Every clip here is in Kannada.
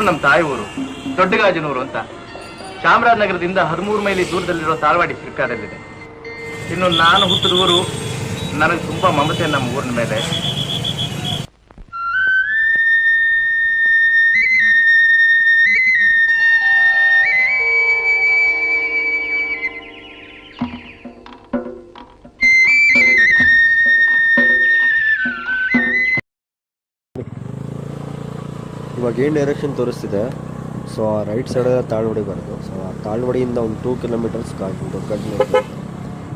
ಹುಟ್ಟಿದೂರು ನಮ್ಮ ತಾಯಿ ಊರು ದೊಡ್ಡಗಾಜನೂರು ಅಂತ. ಚಾಮರಾಜನಗರದಿಂದ ಹದಿಮೂರು ಮೈಲಿ ದೂರದಲ್ಲಿರೋ ತಾಳ್ವಾಡಿ ಚಿರ್ಕಾದಲ್ಲಿದೆ ಇನ್ನು ನಾನು ಹುಟ್ಟಿದ ಊರು ನನಗೆ ತುಂಬಾ ಮಮತೆ ನಮ್ಮ ಊರಿನ ಮೇಲೆ. ಇವಾಗ ಏನು ಡೈರೆಕ್ಷನ್ ತೋರಿಸ್ತಿದೆ? ಸೊ ಆ ರೈಟ್ ಸೈಡ್ ತಾಳ್ವಡಿ ಬರೋದು. ಸೊ ಆ ತಾಳ್ವಡಿಯಿಂದ ಒಂದು ಟೂ ಕಿಲೋಮೀಟರ್ಸ್ ದೊಡ್ಡ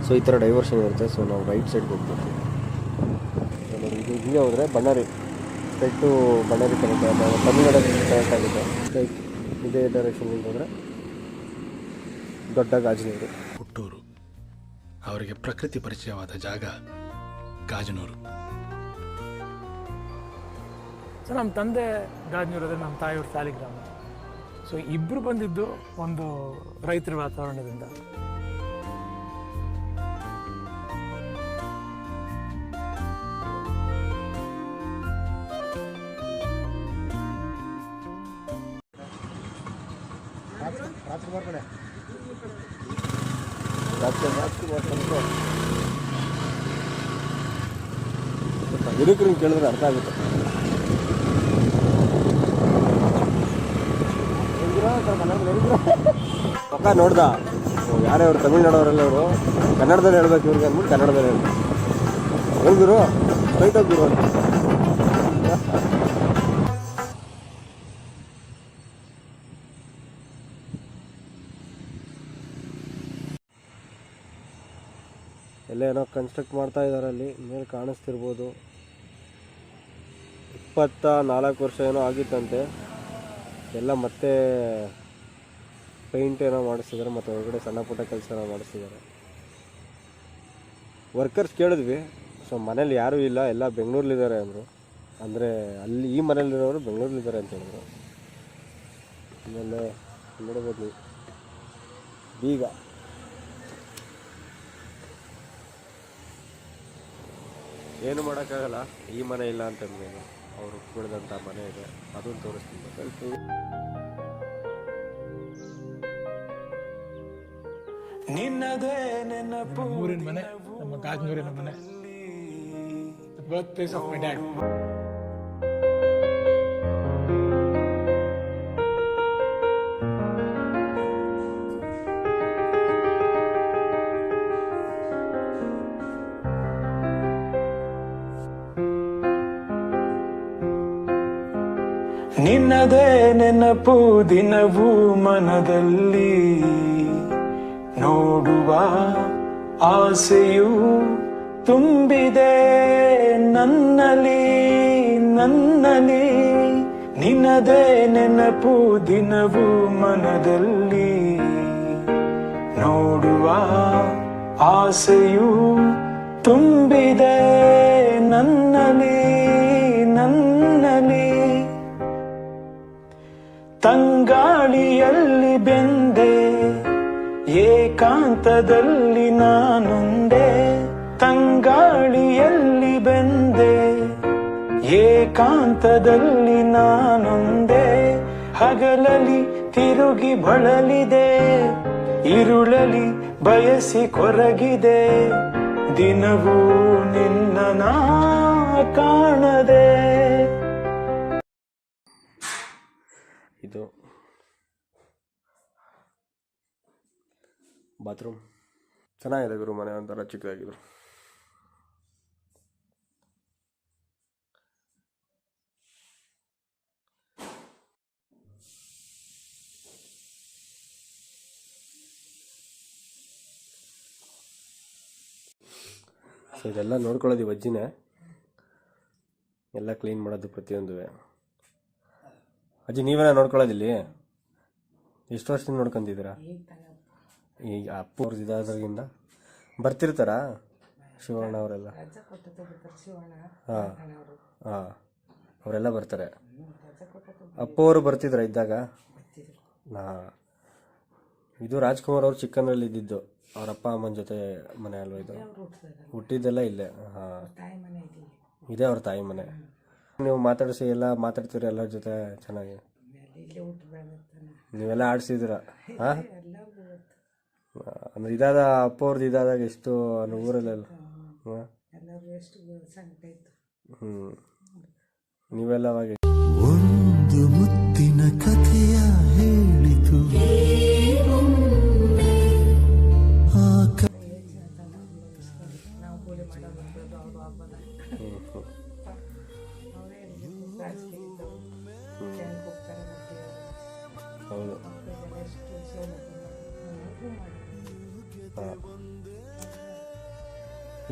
ಸೊ ಈ ಥರ ಡೈವರ್ಷನ್ ಇರುತ್ತೆ. ಸೊ ನಾವು ರೈಟ್ ಸೈಡ್ಗೆ ನೋಡಿ ಇದು ಹಿಂಗೆ ಹೋದರೆ Ballari. To Ballari connect Tamil Nadu connect ಆಗುತ್ತೆ ಲೈಕ್ ಇದೇ ಡೈರೆಕ್ಷನ್ಗೆ ಹೋದರೆ ದೊಡ್ಡ ಗಾಜಿನೂರು. ಹುಟ್ಟೂರು ಅವರಿಗೆ ಪ್ರಕೃತಿ ಪರಿಚಯವಾದ ಜಾಗ ಗಾಜನೂರು. ಸೊ ನಮ್ಮ ತಂದೆ ಗಾಜನೂರಲ್ಲಿ ನಮ್ಮ ತಾಯಿಯವ್ರ ಸಾಲಿಗ್ರಾಮ. ಸೊ ಇಬ್ಬರು ಬಂದಿದ್ದು ಒಂದು ರೈತರ ವಾತಾವರಣದಿಂದ. ಹಿರಿಕರನ್ನ ಕೇಳಿದ್ರೆ ಅರ್ಥ ಆಗುತ್ತೆ. ಪಕ್ಕ ನೋಡ್ದ. ಯಾರೇ ಅವ್ರು ತಮಿಳ್ನಾಡವರೆಲ್ಲ ಅವರು ಕನ್ನಡದಲ್ಲಿ ಹೇಳ್ಬೇಕು ಇವ್ರಿಗೆ ಅಂದ್ಬಿಟ್ಟು ಕನ್ನಡದಲ್ಲಿ ಹೇಳ್ಬೇಕು ಹೇಳಿದ್ರು. ಸ್ಟ್ರೈಟ್ ಗುರು? ಅಂತ ಎಲ್ಲ ಏನೋ ಕನ್ಸ್ಟ್ರಕ್ಟ್ ಮಾಡ್ತಾ ಇದ್ದಾರೆ ಅಲ್ಲಿ, ಮೇಲೆ ಕಾಣಿಸ್ತಿರ್ಬೋದು. ಇಪ್ಪತ್ತ ನಾಲ್ಕು ವರ್ಷ ಏನೋ ಆಗಿತ್ತಂತೆ. ಎಲ್ಲ ಮತ್ತೆ ಪೇಂಟ್ ಏನೋ ಮಾಡಿಸಿದ್ದಾರೆ, ಮತ್ತು ಹೊರಗಡೆ ಸಣ್ಣ ಪುಟ್ಟ ಕೆಲಸ ಏನೋ ಮಾಡಿಸಿದ್ದಾರೆ. ವರ್ಕರ್ಸ್ ಕೇಳಿದ್ವಿ ಸೊ ಮನೇಲಿ ಯಾರೂ ಇಲ್ಲ, ಎಲ್ಲ ಬೆಂಗಳೂರಲ್ಲಿದ್ದಾರೆ ಅಂದರು. ಅಂದರೆ ಅಲ್ಲಿ ಈ ಮನೇಲಿರೋರು ಬೆಂಗಳೂರಲ್ಲಿದ್ದಾರೆ ಅಂತ ಹೇಳಿದ್ರು. ಆಮೇಲೆ ನೋಡ್ಬೋದು ಬೀಗ. ಏನು ಮಾಡೋಕ್ಕಾಗಲ್ಲ, ಈ ಮನೆ ಇಲ್ಲ ಅಂತಂದ್ಮೇಲೆ ಅವರು ಬೆಳೆದಂಥ ಮನೆ ಇದೆ. ಅದನ್ನು ತೋರಿಸ್ತೀನಿ ನಿನ್ನದೇ ನೆನಪು ಊರಿನ ಮನೆ, ನಮ್ಮ ಗಾಜನೂರಿನ ಮನೆ. Birth place of my dad ನಿನ್ನದೇ ನೆನಪು ದಿನವೂ ಮನದಲ್ಲಿ. ನೋಡುವ ಆಸೆಯೂ ತುಂಬಿದೆ ನನ್ನಲಿ ನನ್ನಲಿ ನಿನ್ನದೇ ನೆನಪು ದಿನವೂ ಮನದಲ್ಲಿ. ನೋಡುವ ಆಸೆಯು ತುಂಬಿದೆ ನನ್ನಲಿ ಏಕಾಂತದಲ್ಲಿ ನಾನೊಂದೇ ತಂಗಾಳಿಯಲ್ಲಿ ಬೆಂದೆ. ಏಕಾಂತದಲ್ಲಿ ನಾನುಂದೆ ಹಗಲಲಿ ತಿರುಗಿ ಬಳಲಿದೆ. ಇರುಳಲಿ ಬಯಸಿ ಕೊರಗಿದೆ. ದಿನವೂ ನಿನ್ನ ನಾ ಕಾಣದೆ. ಬಾತ್ರೂಮ್ ಚೆನ್ನಾಗಿದೆ ಗುರು ಮನೆ ಒಂಥರ ಚಿಕ್ಕದಾಗಿದ್ರು. ಸೊ ಇದೆಲ್ಲ ನೋಡ್ಕೊಳ್ಳೋದು ಅಜ್ಜಿನೇ ಎಲ್ಲ ಕ್ಲೀನ್ ಮಾಡೋದು ಪ್ರತಿಯೊಂದು ಅಜ್ಜಿ ನೀವೇನ ನೋಡ್ಕೊಳ್ಳೋದಿಲ್ಲಿ? ಎಷ್ಟು ವರ್ಷದಿಂದ ನೋಡ್ಕೊಂತಿದ್ದೀರಾ? ಈಗ ಅಪ್ಪ ಅವ್ರದ್ದು ಇದಾದ್ರಿಂದ ಬರ್ತಿರ್ತಾರಾ? ಶಿವಣ್ಣ ಅವರೆಲ್ಲ? ಹಾಂ. ಹಾಂ. ಅವರೆಲ್ಲ ಬರ್ತಾರೆ. ಅಪ್ಪ ಅವರು ಬರ್ತಿದ್ರ ಇದ್ದಾಗ? ಹಾಂ. ಇದು ರಾಜ್ಕುಮಾರ್ ಅವ್ರು ಚಿಕ್ಕಂದ್ರಲ್ಲಿ ಇದ್ದಿದ್ದು. ಅವ್ರ ಅಪ್ಪ ಅಮ್ಮನ ಜೊತೆ ಮನೆ ಅಲ್ವಾ ಇದು? ಹುಟ್ಟಿದ್ದೆಲ್ಲ ಇಲ್ಲೇ. ಹಾಂ. ಇದೇ ಅವ್ರ ತಾಯಿ ಮನೆ. ನೀವು ಮಾತಾಡಿಸಿ ಎಲ್ಲ ಮಾತಾಡ್ತೀರಿ ಎಲ್ಲರ ಜೊತೆ ಚೆನ್ನಾಗಿ? ನೀವೆಲ್ಲ ಆಡಿಸಿದ್ರ ಹಾಂ? ಅಂದ್ರೆ ಇದಾದ ಅಪ್ಪ ಅವ್ರದ್ದು ಇದಾದಾಗ ಎಷ್ಟು ಅನ್ನೋ ಊರಲ್ಲೆಲ್ಲ ಹ್ಞೂ ನೀವೆಲ್ಲ ಅವಾಗ ಒಂದು ಮುತ್ತಿನ ಕಥೆಯ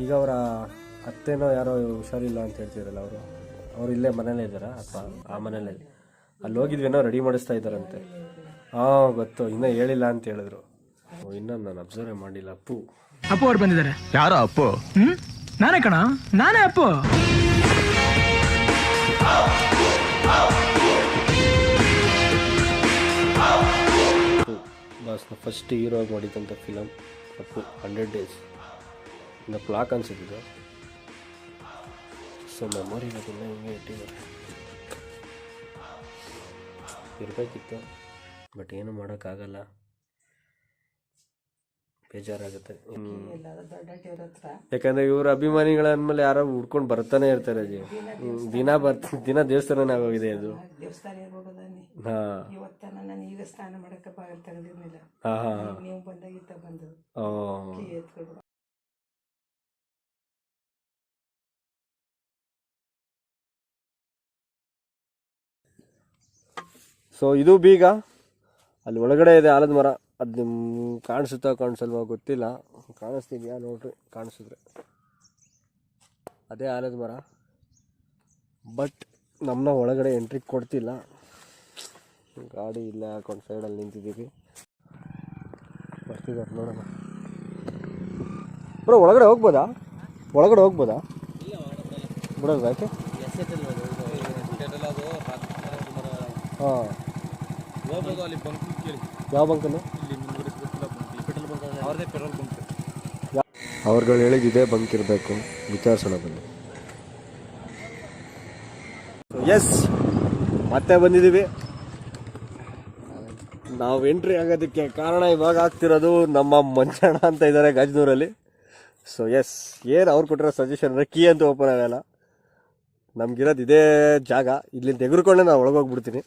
ಈಗ ಅವರ ಅತ್ತೆನೋ ಯಾರೋ ಹುಷಾರಿಲ್ಲ ಅಂತ ಹೇಳ್ತಿದ್ರಲ್ಲ ಅವರು ಅವ್ರು ಇಲ್ಲೇ ಮನೇಲೇ ಇದ್ದಾರಾ ಅಥವಾ ಆ ಮನೇಲೇ? ಅಲ್ಲಿ ಹೋಗಿದ್ವೇನೋ ರೆಡಿ ಮಾಡಿಸ್ತಾ ಇದ್ದಾರಂತೆ. ಹಾಂ ಗೊತ್ತು ಇನ್ನೂ ಹೇಳಿಲ್ಲ ಅಂತ ಹೇಳಿದ್ರು. ಓ, ಇನ್ನೂ ನಾನು ಅಬ್ಸರ್ವ್ ಮಾಡಿಲ್ಲ ಅಪ್ಪು. ಅಪ್ಪು ಅವ್ರು ಬಂದಿದ್ದಾರೆ. ಯಾರೋ ಅಪ್ಪು? ಹ್ಮ್? ನಾನೇ ಕಣ? ನಾನೇ ಅಪ್ಪು. ಬಸ್ ಬಾಸ್ನ ಫಸ್ಟ್ ಹೀರೋ ಆಗಿ ಮಾಡಿದಂಥ ಫಿಲಮ್ ಅಪ್ಪು ಹಂಡ್ರೆಡ್ ಡೇಸ್ ಇನ್ನು ಪ್ಲಾಕ್ ಅನ್ಸಿದ್ದು ಸೊ ಮೆಮೊರಿ ಇರೋದಿಲ್ಲ ಹಿಂಗೆ ಇಟ್ಟಿದ್ದಾರೆ. ಇರಬೇಕಿತ್ತು ಬಟ್ ಏನು ಮಾಡೋಕ್ಕಾಗಲ್ಲ. ಬೇಜಾರಾಗುತ್ತೆ. ಯಾಕಂದ್ರೆ ಇವ್ರ ಅಭಿಮಾನಿಗಳ ಅಂದ್ಮೇಲೆ ಯಾರೋ ಹುಡ್ಕೊಂಡು ಬರ್ತಾನೆ ಇರ್ತಾರೆ ಅಜ್ಜಿ ದಿನ ಬರ್ತ ದಿನ ದೇವಸ್ಥಾನನೇ ಆಗೋಗಿದೆ ಅದು ಹಾ. ಹಾ ಹಾ ಸೊ ಇದು ಬೀಗ. ಅಲ್ಲಿ ಒಳಗಡೆ ಇದೆ ಆಲದ ಮರ. ಅದು ನಿಮ್ ಕಾಣಿಸುತ್ತಾ ಕಾಣಿಸಲ್ವಾ ಗೊತ್ತಿಲ್ಲ. ಕಾಣಿಸ್ತಿದ್ಯಾ? ನೋಡ್ರಿ ಕಾಣಿಸಿದ್ರೆ. ಅದೇ ಆಲದ ಮರ. ಬಟ್ ನಮ್ಮನ್ನ ಒಳಗಡೆ ಎಂಟ್ರಿ ಕೊಡ್ತಿಲ್ಲ. ಗಾಡಿ ಇಲ್ಲ ಹಾಕೊಂಡು ಸೈಡಲ್ಲಿ ನಿಂತಿದ್ದೀವಿ. ಬರ್ತಿದ್ದಾರೆ ನೋಡೋಣ. ಬ್ರೋ ಒಳಗಡೆ ಹೋಗ್ಬೋದಾ? ಒಳಗಡೆ ಹೋಗ್ಬೋದಾ? ಬಿಡೋದು ಯಾಕೆ? ಹಾಂ. ಯಾವ ಬಂಕನ್ನು ಅವ್ರುಗಳು ಹೇಳಿದ ಇದೇ ಬಂಕ್ ಇರಬೇಕು. ವಿಚಾರಿಸೋಣ ಬನ್ನಿ. ಎಸ್ ಮತ್ತೆ ಬಂದಿದ್ದೀವಿ. ನಾವು ಎಂಟ್ರಿ ಆಗೋದಕ್ಕೆ ಕಾರಣ ಇವಾಗ ಆಗ್ತಿರೋದು ನಮ್ಮ ಮಂಚಣ್ಣ ಅಂತ ಇದ್ದಾರೆ ಗಾಜನೂರಲ್ಲಿ. ಸೊ ಎಸ್ ಏನು ಅವ್ರು ಕೊಟ್ಟಿರೋ ಸಜೆಷನ್ ಅಂದರೆ ಕೀ ಅಂತ ಓಪನ್ ಆಗಲ್ಲ ನಮ್ಗಿರೋದು ಇದೇ ಜಾಗ. ಇಲ್ಲಿಂದ ತೆಗೆದುಕೊಂಡೆ ನಾನು ಒಳಗೋಗ್ಬಿಡ್ತೀನಿ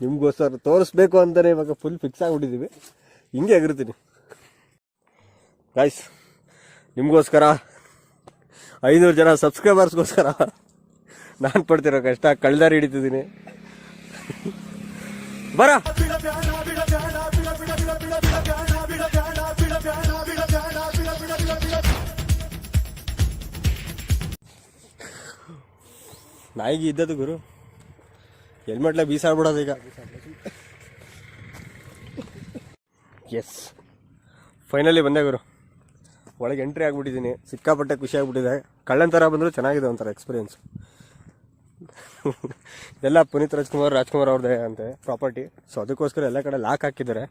ನಿಮ್ಗೋಸ್ಕರ ತೋರಿಸ್ಬೇಕು ಅಂತಲೇ ಇವಾಗ ಫುಲ್ ಫಿಕ್ಸ್ ಆಗಿಬಿಟ್ಟಿದ್ದೀವಿ ಹಿಂಗೆ ಆಗಿರ್ತೀನಿ ಗಾಯ್ಸ್ ನಿಮಗೋಸ್ಕರ ಐನೂರು ಜನ ಸಬ್ಸ್ಕ್ರೈಬರ್ಸ್ಗೋಸ್ಕರ ನಾನು ಪಡ್ತಿರೋ ಕಷ್ಟ ಕಳ್ದಾರಿ ಹಿಡಿತಿದ್ದೀನಿ. ಬರ. ನಾಯಿಗೆ ಇದ್ದದ್ದು ಗುರು. ಹೆಲ್ಮೆಟ್ಲೆ ಬೀಸಾಡ್ಬಿಡೋದು ಈಗ. ಎಸ್ ಫೈನಲಿ ಬಂದೆ ಗುರು. ಒಳಗೆ ಎಂಟ್ರಿ ಆಗಿಬಿಟ್ಟಿದ್ದೀನಿ. ಸಿಕ್ಕಾಪಟ್ಟೆ ಖುಷಿ ಆಗಿಬಿಟ್ಟಿದೆ. ಕಳ್ಳನ್ ಥರ ಬಂದರೂ ಚೆನ್ನಾಗಿದೆ ಒಂಥರ ಎಕ್ಸ್ಪೀರಿಯೆನ್ಸ್ ಇದೆಲ್ಲ ಪುನೀತ್ ರಾಜ್ಕುಮಾರ್ ರಾಜ್ಕುಮಾರ್ ಅವ್ರದ್ದೇ ಅಂತೆ ಪ್ರಾಪರ್ಟಿ ಸೊ ಅದಕ್ಕೋಸ್ಕರ ಎಲ್ಲ ಕಡೆ ಲಾಕ್ ಹಾಕಿದ್ದಾರೆ.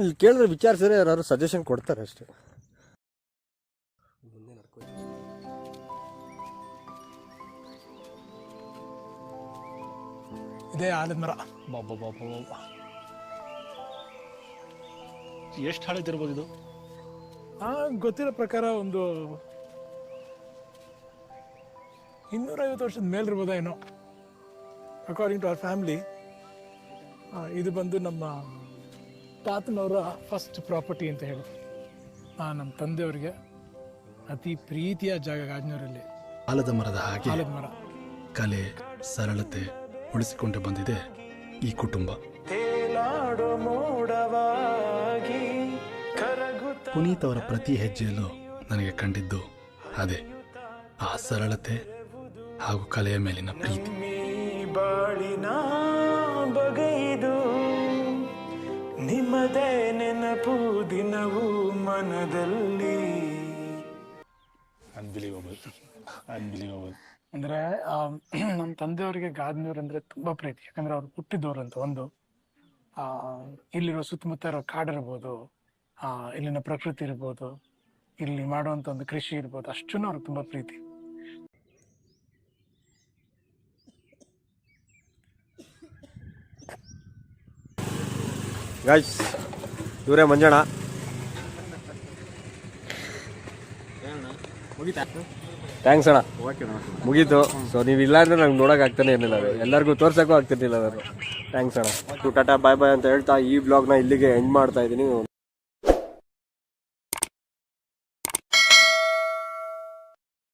ಇಲ್ಲಿ ಕೇಳಿದ್ರೆ ವಿಚಾರಿಸಿದ್ರೆ ಯಾರು ಸಜೆಷನ್ ಕೊಡ್ತಾರೆ ಅಷ್ಟೇ. ಇದೇ ಆಲದ ಮರ. ಎಷ್ಟು ಹಳದಿರ್ಬೋದು ಇದು? ಆ ಗೊತ್ತಿರೋ ಪ್ರಕಾರ ಒಂದು ಇನ್ನೂರೈವತ್ತು ವರ್ಷದ ಮೇಲಿರ್ಬೋದ ಏನೋ? ಅಕಾರ್ಡಿಂಗ್ ಟು ಅವರ್ ಫ್ಯಾಮಿಲಿ ಇದು ಬಂದು ನಮ್ಮ ತಾತನವರ ಫಸ್ಟ್ ಪ್ರಾಪರ್ಟಿ ಅಂತ ಹೇಳಿ. ಆ, ನಮ್ಮ ತಂದೆಯವರಿಗೆ ಅತಿ ಪ್ರೀತಿಯ ಜಾಗ ಗಾಜನೂರಲ್ಲಿ. ಆಲದ ಮರದ ಹಾಗೆ ಆಲದ ಮರ. ಕಲೆ ಸರಳತೆ ಉಳಿಸಿಕೊಂಡು ಬಂದಿದೆ ಈ ಕುಟುಂಬ. ಪುನೀತ್ ಅವರ ಪ್ರತಿ ಹೆಜ್ಜೆಯಲ್ಲೂ ನನಗೆ ಕಂಡಿದ್ದು ಅದೇ. ಆ ಸರಳತೆ ಹಾಗೂ ಕಲೆಯ ಮೇಲಿನ ಪ್ರೀತಿ. ಬಾಳಿನ ಬಗೆಯದು ನಿಮ್ಮದೇ ನೆನಪು ದಿನವೂ ಮನದಲ್ಲಿ. ಅನ್ಬಿಲೀವಬಲ್ ಅನ್ಬಿಲೀವಬಲ್ ಅಂದ್ರೆ ನಮ್ಮ ತಂದೆಯವರಿಗೆ ಗಾದ್ನೂರ್ ಅಂದ್ರೆ ತುಂಬಾ ಪ್ರೀತಿ. ಯಾಕಂದ್ರೆ ಅವ್ರು ಹುಟ್ಟಿದವರು ಅಂತ ಒಂದು. ಆ ಇಲ್ಲಿರೋ ಸುತ್ತಮುತ್ತ ಇರೋ ಕಾಡಿರ್ಬೋದು ಆ ಇಲ್ಲಿನ ಪ್ರಕೃತಿ ಇರ್ಬೋದು ಇಲ್ಲಿ ಮಾಡುವಂತ ಒಂದು ಕೃಷಿ ಇರ್ಬೋದು ಅಷ್ಟು ಅವ್ರಿಗೆ ತುಂಬಾ ಪ್ರೀತಿ. ಗಾಯ್ಸ್ ಇವರೇ ಮಂಜಣ್ಣ. ಮುಗಿತಾ? ಥ್ಯಾಂಕ್ಸ್ ಅಣ್ಣ. ಮುಗೀತು. ಸೊ ನೀವು ಇಲ್ಲ ಅಂದ್ರೆ ನಂಗೆ ನೋಡೋಕೆ ಆಗ್ತಾನೆ ಇರಲಿಲ್ಲ ಅದು. ಎಲ್ಲರಿಗೂ ತೋರ್ಸೋಕ್ಕೂ ಆಗ್ತಿರ್ಲಿಲ್ಲ ನಾನು ಥ್ಯಾಂಕ್ಸ್ ಅಣ್ಣ. ಟಾಟಾ ಬಾಯ್ ಬಾಯ್ ಅಂತ ಹೇಳ್ತಾ ಈ ಬ್ಲಾಗ್ನ ಇಲ್ಲಿಗೆ ಎಂಡ್ ಮಾಡ್ತಾ ಇದ್ದೀನಿ.